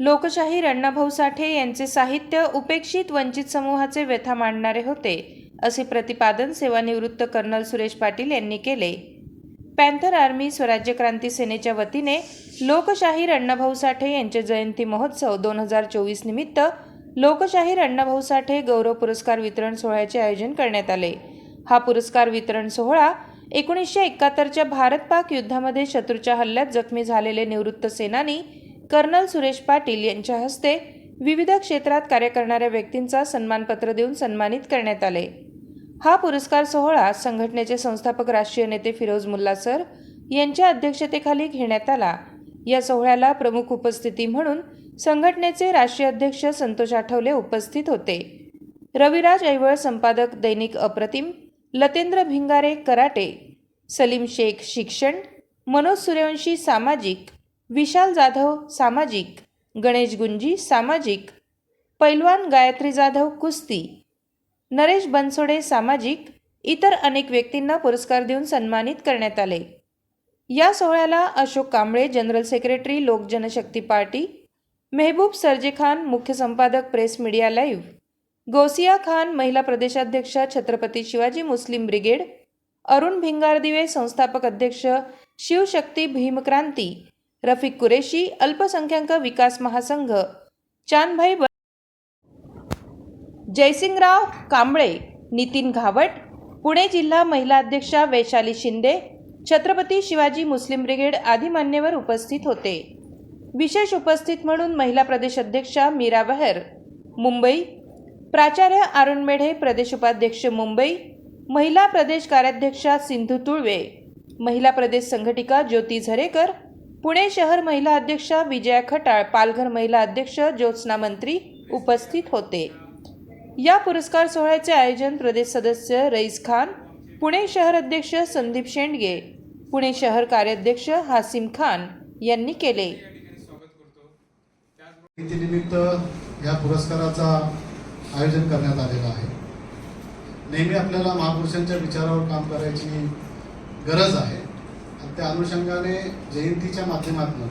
लोकशाहीर अण्णाभाऊ साठे यांचे साहित्य उपेक्षित वंचित समूहाचे व्यथा मांडणारे होते असे प्रतिपादन सेवानिवृत्त कर्नल सुरेश पाटील यांनी केले. पॅन्थर आर्मी स्वराज्य क्रांती सेनेच्या वतीने लोकशाहीर अण्णाभाऊ साठे यांचे जयंती महोत्सव दोन हजार चोवीस निमित्त लोकशाहीर अण्णाभाऊ साठे गौरव पुरस्कार वितरण सोहळ्याचे आयोजन करण्यात आले. हा पुरस्कार वितरण सोहळा एकोणीसशे एकाहत्तरच्या भारत पाक युद्धामध्ये शत्रूच्या हल्ल्यात जखमी झालेले निवृत्त सेनानी कर्नल सुरेश पाटील यांच्या हस्ते विविध क्षेत्रात कार्य करणाऱ्या व्यक्तींचा सन्मानपत्र देऊन सन्मानित करण्यात आले. हा पुरस्कार सोहळा संघटनेचे संस्थापक राष्ट्रीय नेते फिरोज मुल्ला सर यांच्या अध्यक्षतेखाली घेण्यात आला. या सोहळ्याला प्रमुख उपस्थिती म्हणून संघटनेचे राष्ट्रीय अध्यक्ष संतोष आठवले उपस्थित होते. रविराज ऐवळ संपादक दैनिक अप्रतिम लतेंद्र भिंगारे कराटे सलीम शेख शिक्षण मनोज सूर्यवंशी सामाजिक विशाल जाधव सामाजिक गणेश गुंजी सामाजिक पैलवान गायत्री जाधव कुस्ती नरेश बनसोडे सामाजिक इतर अनेक व्यक्तींना पुरस्कार देऊन सन्मानित करण्यात आले. या सोहळ्याला अशोक कांबळे जनरल सेक्रेटरी लोक जनशक्ती पार्टी मेहबूब सर्जेखान मुख्य संपादक press media live Gausiya Khan महिला प्रदेशाध्यक्ष छत्रपती शिवाजी मुस्लिम ब्रिगेड अरुण भिंगारदिवे संस्थापक अध्यक्ष शिवशक्ती भीमक्रांती रफिक कुरेशी अल्पसंख्याक विकास महासंघ चांदभाई जयसिंगराव कांबळे नितीन घावट पुणे जिल्हा महिला अध्यक्षा वैशाली शिंदे छत्रपती शिवाजी मुस्लिम ब्रिगेड आदी मान्यवर उपस्थित होते. विशेष उपस्थित म्हणून महिला प्रदेश अध्यक्षा मीरा बहर मुंबई प्राचार्य अरुण मेढे प्रदेश उपाध्यक्ष मुंबई महिला प्रदेश कार्याध्यक्षा सिंधू तुळवे महिला प्रदेश संघटिका ज्योती झरेकर पुणे शहर महिला अध्यक्षा विजया खटाळ पालघर महिला अध्यक्ष ज्योत्स्ना मंत्री उपस्थित होते. या पुरस्कार सोहळ्याचे आयोजन प्रदेश सदस्य रईस खान पुणे शहर अध्यक्ष संदीप शेंडगे पुणे शहर कार्याध्यक्ष हासिम खान यांनी केले. निमित्त या पुरस्काराचा आयोजन करण्यात आलेलं आहे. नेहमी आपल्याला महापुरुषांच्या विचारावर काम करायची गरज आहे. त्या अनुषंगाने जयंतीच्या माध्यमातून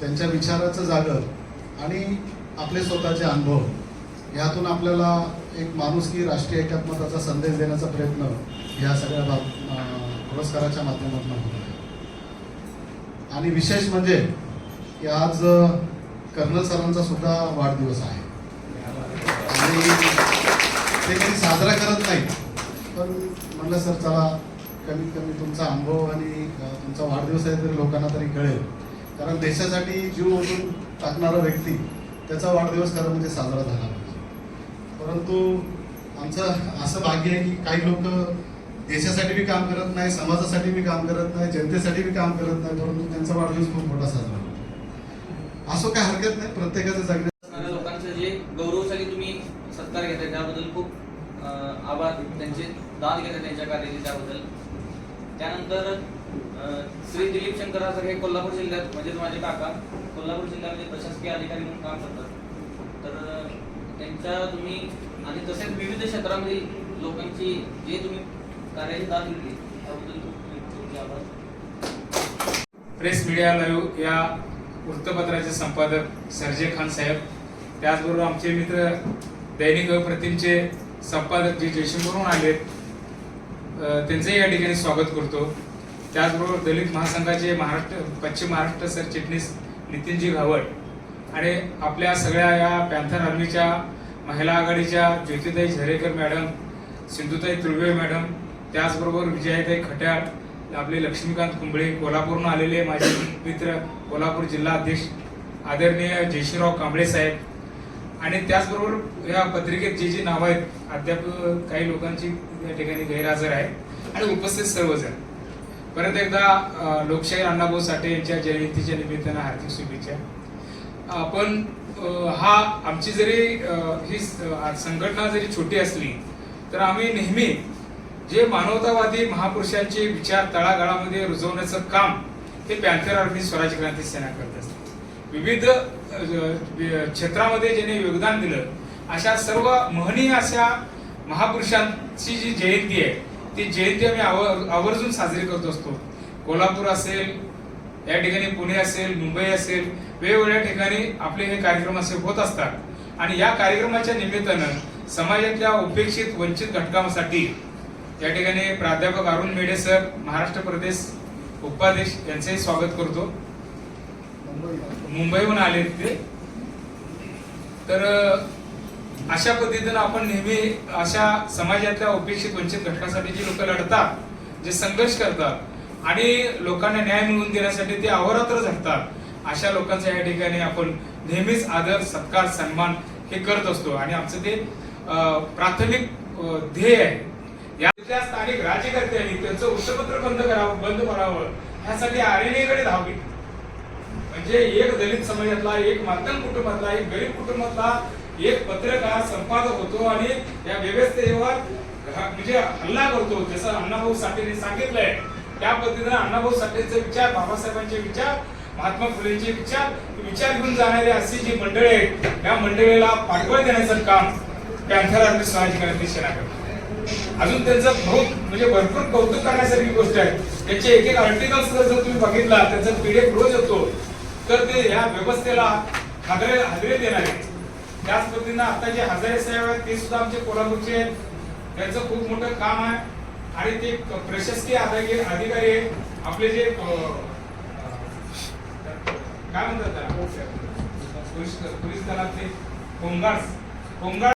त्यांच्या विचाराचं जागर आणि आपले स्वतःचे अनुभव यातून आपल्याला एक माणुसकी राष्ट्रीय एकात्मताचा संदेश देण्याचा प्रयत्न या सगळ्या बाब पुरस्काराच्या माध्यमातून होत आहे. आणि विशेष म्हणजे की आज कर्नल सरांचा सुद्धा वाढदिवस आहे. आणि ते काही साजरा करत नाही पण म्हणलं सर चला कमीत कमी तुमचा अनुभव आणि तुमचा वाढदिवस आहे तरी लोकांना तरी कळेल. कारण देशासाठी जीव ओढून टाकणारा व्यक्ती त्याचा वाढदिवस खरं म्हणजे साजरा झाला पाहिजे. परंतु आमचं असं भाग्य आहे की काही लोक देशासाठी बी काम करत नाही समाजासाठी बी काम करत नाही जनतेसाठी बी काम करत नाही परंतु त्यांचा वाढदिवस खूप मोठा साजरा होतो. असं काय हरकत नाही प्रत्येकाचं जगण्या लोकांचं जे गौरवशाली तुम्ही सत्कार घेताय त्याबद्दल खूप आभार. त्यांचे दाद घेताय त्यांच्या कार्याचे त्याबद्दल. त्यानंतर श्री दिलीप शंकर असं हे कोल्हापूर जिल्ह्यात म्हणजेच माझे काका कोल्हापूर जिल्ह्यामध्ये प्रशासकीय अधिकारी म्हणून काम करतात. तर त्यांच्या तुम्ही आणि तसेच विविध क्षेत्रामधील लोकांची जे तुम्ही कार्याची दाद दिली त्याबद्दल आभार. प्रेस मीडिया लाईव्ह या वृत्तपत्राचे संपादक सरजे खान साहेब त्याचबरोबर आमचे मित्र दैनिक प्रतिमचे संपादक जे जयशंकरून आलेत त्यांचंही या ठिकाणी स्वागत करतो. त्याचबरोबर दलित महासंघाचे महाराष्ट्र पश्चिम महाराष्ट्र सरचिटणीस नितीनजी घावट आणि आपल्या सगळ्या या पॅन्थर आर्मीच्या महिला आघाडीच्या ज्योतिताई झरेकर मॅडम सिंधुताई तुळवे मॅडम त्याचबरोबर विजयाताई खट्याळ आपले लक्ष्मीकांत कुंबळे कोल्हापूरहून आलेले माझे मित्र कोल्हापूर जिल्हा अध्यक्ष आदरणीय जयश्रीराव कांबळे साहेब आणि त्याचबरोबर या पत्रिकेत जी जी नावं आहेत अद्याप काही लोकांची या ठिकाणी गैरहजर आहे आणि उपस्थित सर्वजण. परत एकदा लोकशाही अण्णाभाऊ साठे यांच्या जयंतीच्या निमित्तानं हार्दिक शुभेच्छा. आपण हा आमची जरी ही संघटना जरी छोटी असली तर आम्ही नेहमी जे मानवतावादी महापुरुषांचे विचार तळागाळामध्ये रुजवण्याचं काम हे पॅन्थर आर्मी स्वराज क्रांती सेना करत असते विविध क्षेत्रामध्ये ज्याने योगदान दिलं अशा सर्व महनीय अशा महापुरुषांची जी जयंती आहे ती जयंती आम्ही आवर- आवर्जून साजरी करत असतो. कोल्हापूर असेल या ठिकाणी पुणे असेल मुंबई असेल वेगवेगळ्या ठिकाणी आपले हे कार्यक्रम असे होत असतात. आणि या कार्यक्रमाच्या निमित्तानं समाजातल्या उपेक्षित वंचित घटकांसाठी या ठिकाणी प्राध्यापक अरुण मेढे सर महाराष्ट्र प्रदेश उपाध्यक्ष यांचेही स्वागत करतो. मुंबईहून आले ते तर अशा पद्धतीनं आपण नेहमी अशा समाजातल्या उपेक्षित वंचित घटकासाठी जी लोक लढतात जे संघर्ष करतात आणि लोकांना न्याय मिळवून देण्यासाठी ते अहोरात्र झटतात अशा लोकांचा या ठिकाणी आपण नेहमीच आदर सत्कार सन्मान हे करत असतो. आणि आमचं ते प्राथमिक ध्येय आहे. या स्थानिक राज्यकर्त्यांनी त्यांचं वृत्तपत्र बंद करावं बंद करावं ह्यासाठी आरेनेकडे धाव घेतली. म्हणजे एक दलित समाजातला एक माध्यम कुटुंबातला एक गरीब कुटुंबातला एक पत्रकार संपादक होतो आणि या व्यवस्थेवर म्हणजे हल्ला करतो. जसं अण्णाभाऊ साठेने सांगितलंय त्या पद्धतीनं अण्णाभाऊ साठेचे विचार बाबासाहेबांचे विचार महात्मा फुलेंचे विचार विचार घेऊन जाणारे अशी जी मंडळी आहेत त्या मंडळीला पाठबळ देण्याचं काम पॅन्थर आर्मी सामाजिक क्रांती सेना करते. अजून त्यांचं बहुत म्हणजे भरपूर कौतुक करण्यासारखी गोष्ट आहे. त्याचे एक एक आर्टिकल्स जर तुम्ही बघितला त्याचा पीडीएफ रोज येतो तर ते ह्या व्यवस्थेला हादरे हादरे देणारे. त्याच पद्धतीनं आता जे हजारे साहेब आहेत ते सुद्धा आमचे कोल्हापूरचे आहेत. त्यांचं खूप मोठं काम आहे. आणि ते प्रशासकीय अधिकारी अधिकारी आहेत. आपले जे काय म्हणतात पोलीस पोलीस दलातले होमगार्ड होमगार्ड